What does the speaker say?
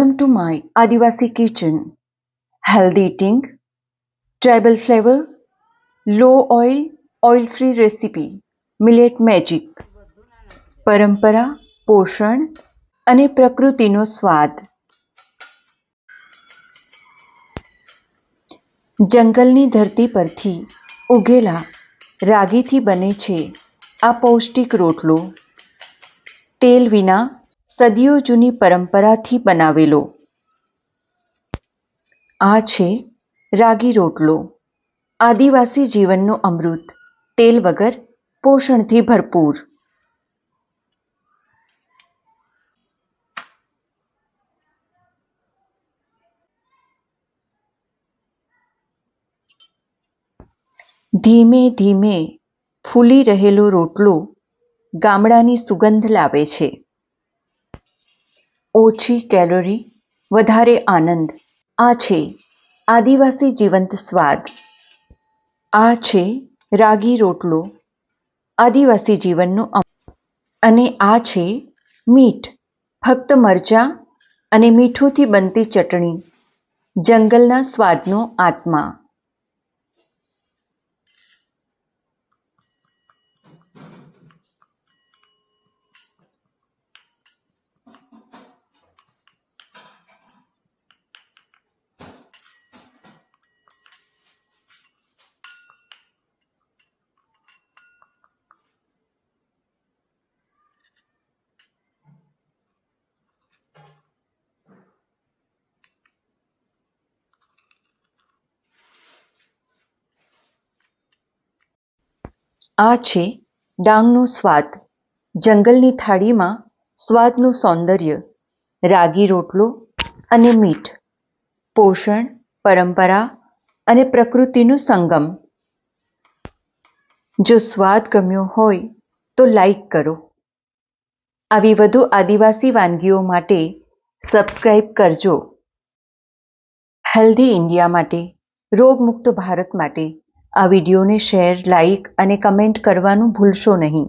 Welcome to my Adivasi kitchen. Healthy eating, tribal flavor, low oil, oil free recipe, millet magic. પરંપરા પોષણ અને પ્રકૃતિનો સ્વાદ જંગલની ધરતી પરથી ઉગેલા રાગીથી બને છે આ પૌષ્ટિક રોટલો તેલ વિના સદીઓ જૂની પરંપરાથી બનાવેલો. આ છે રાગી રોટલો. આદિવાસી જીવનનું અમૃત. તેલ વગર પોષણથી ભરપૂર. ધીમે ધીમે ફૂલી રહેલો રોટલો ગામડાની સુગંધ લાવે છે. ઓછી કેલોરી, વધારે આનંદ. આ છે આદિવાસી જીવંત સ્વાદ. આ છે રાગી રોટલો, આદિવાસી જીવનનું અને આ છે મીઠ, ફક્ત મરચાં અને મીઠુંથી બનતી ચટણી, જંગલના સ્વાદનો આત્મા. આ છે ડાંગનો સ્વાદ. જંગલની થાળીમાં સ્વાદનું સૌંદર્ય, રાગી રોટલો અને મીઠ. પોષણ, પરંપરા અને પ્રકૃતિનું સંગમ. જો સ્વાદ ગમ્યો હોય તો લાઈક કરો. આવી વધુ આદિવાસી વાનગીઓ માટે સબસ્ક્રાઈબ કરજો. હેલ્ધી ઇન્ડિયા માટે, રોગમુક્ત ભારત માટે. આ વિડીયોને શેર લાઇક અને કમેન્ટ કરવાનું ભૂલશો નહીં.